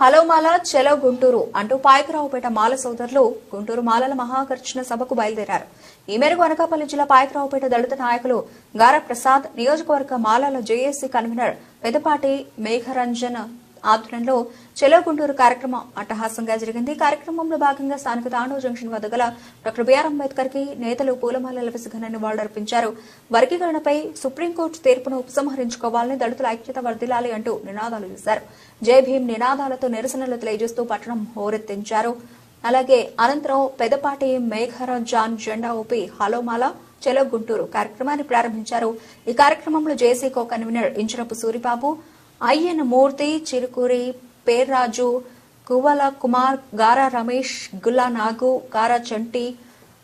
Hello మాల చెలో గుంటూరు అంటూ పాయకరావుపేట మాల సోదరులు గుంటూరు మాలల మహాకర్షణ సభకు బయలుదేరారు. ఈ మేరకు అనకాపల్లి జిల్లా పాయకరావుపేట దళిత నాయకులు గార ప్రసాద్ నియోజకవర్గ మాలల జేఏసీ కన్వీనర్ పెదపాటి మేఘరంజన్ ఆధ్వర్యంలో చెలో గుంటూరు కార్యక్రమం అట్టహాసంగా జరిగింది. కార్యక్రమంలో భాగంగా స్థానిక తాండూరు జంక్షన్ వద్ద గల డాక్టర్ బిఆర్ అంబేద్కర్కి నేతలు పూలమాలల వేసి ఘన నివాళులర్పించారు వర్గీకరణపై సుప్రీంకోర్టు తీర్పును ఉపసంహరించుకోవాలని దళితుల ఐక్యత వర్దిలాలి అంటూ నినాదాలు చేశారు. జై భీమ్ నినాదాలతో నిరసనలు తెలియజేస్తూ పట్టణం హోరెత్తించారు. అలాగే అనంతరం పెదపాటి మేఘరంజాన్ జెండా ఊపి హలోమాల చెలో గుంటూరు కార్యక్రమాన్ని ప్రారంభించారు. ఈ కార్యక్రమంలో JC co convener Incharapu Suribabu Ayyan Murthy Chirukuri Perraju Kuvala Kumar Gara Ramesh Gulla నాగు గారా చంటి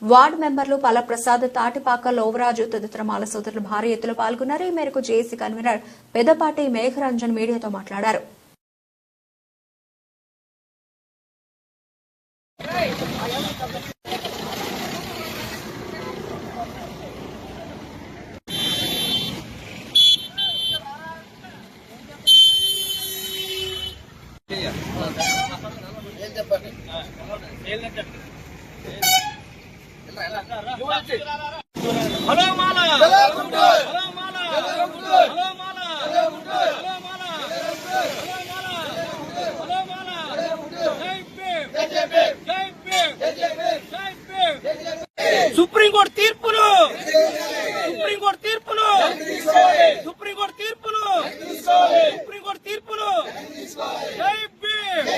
వార్డు మెంబర్లు పలప్రసాద్ తాటిపాక లోవరాజు తదితర మాల సోదరులు భారీ ఎత్తులో పాల్గొన్నారు. ఈ మేరకు జేసీ కన్వీనర్ పెద్దపాటి మేఘరంజన్ మీడియాతో మాట్లాడారు. Hello Mala hello Mala hello Mala supreme court తీర్పును సుప్రీంకోర్టు తీర్పును సుప్రీంకోర్టు తీర్పును సుప్రీంకోర్టు తీర్పును జై భీమ్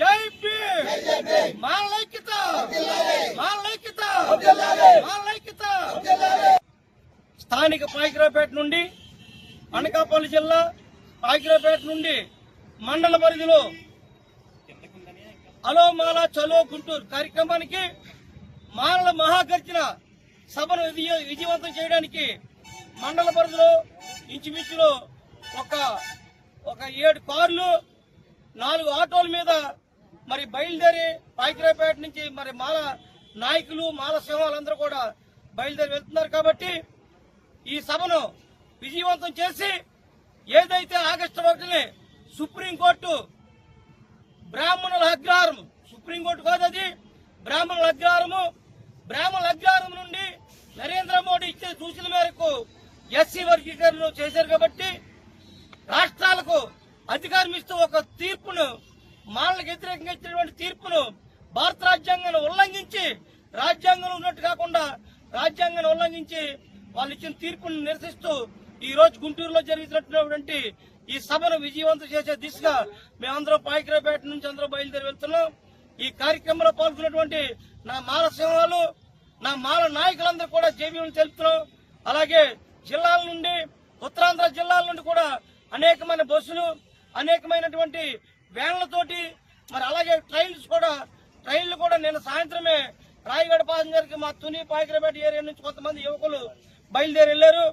జై భీమ్ మాలైక్యత మాలైక్యత మాలైక్యత స్థానిక పాయకరావుపేట నుండి అనకాపల్లి జిల్లా పాకిరాపేట నుండి మండల పరిధిలో అలోమాల చలో గుంటూరు కార్యక్రమానికి మాలల మహాగర్జన సభను విజయ- విజయవంతం చేయడానికి మండల పరిధిలో ఇంచుమించులో ఒక ఒక ఏడు కార్లు నాలుగు ఆటోల మీద మరి బయలుదేరి పాయకరావుపేట నుంచి మరి మాల నాయకులు మాల సింహాలందరూ కూడా బయలుదేరి వెళ్తున్నారు కాబట్టి ఈ సభను విజయవంతం చేసి ఏదైతే ఆగస్టు ఒకటిని సుప్రీంకోర్టు బ్రాహ్మణుల అగ్రహారం సుప్రీంకోర్టు కాదు అది బ్రాహ్మణుల అగ్రహారము బ్రాహ్మణుల అగ్రహారం నుండి నరేంద్ర మోడీ ఇచ్చే సూచన మేరకు ఎస్సీ వర్గీకరణ చేశారు కాబట్టి రాష్ట్రాలకు అధికారం ఇస్తూ ఒక తీర్పును మాలకు వ్యతిరేకంగా ఇచ్చినటువంటి తీర్పును భారత రాజ్యాంగాన్ని ఉల్లంఘించి రాజ్యాంగంలో ఉన్నట్టు కాకుండా రాజ్యాంగాన్ని ఉల్లంఘించి వాళ్ళు ఇచ్చిన తీర్పును నిరసిస్తూ ఈ రోజు గుంటూరులో జరుగుతున్నటువంటి ఈ సభను విజయవంతం చేసే దిశగా మేమందరం పాయకరాపేట నుంచి అందరూ బయలుదేరి వెళ్తున్నాం. ఈ కార్యక్రమంలో పాల్గొన్నటువంటి నా మాల సింహాలు నా మాల నాయకులందరూ కూడా జేబీలు తెలుపుతున్నాం. అలాగే జిల్లాల నుండి ఉత్తరాంధ్ర జిల్లాల నుండి కూడా అనేకమైన బస్సులు అనేకమైనటువంటి వ్యాన్లతోటి మరి అలాగే ట్రైన్స్ కూడా ట్రైన్లు కూడా నిన్న సాయంత్రమే రాయగడ ప్యాసింజర్కి మా తుని పాకిరపేట ఏరియా నుంచి కొంతమంది యువకులు బయలుదేరి వెళ్ళారు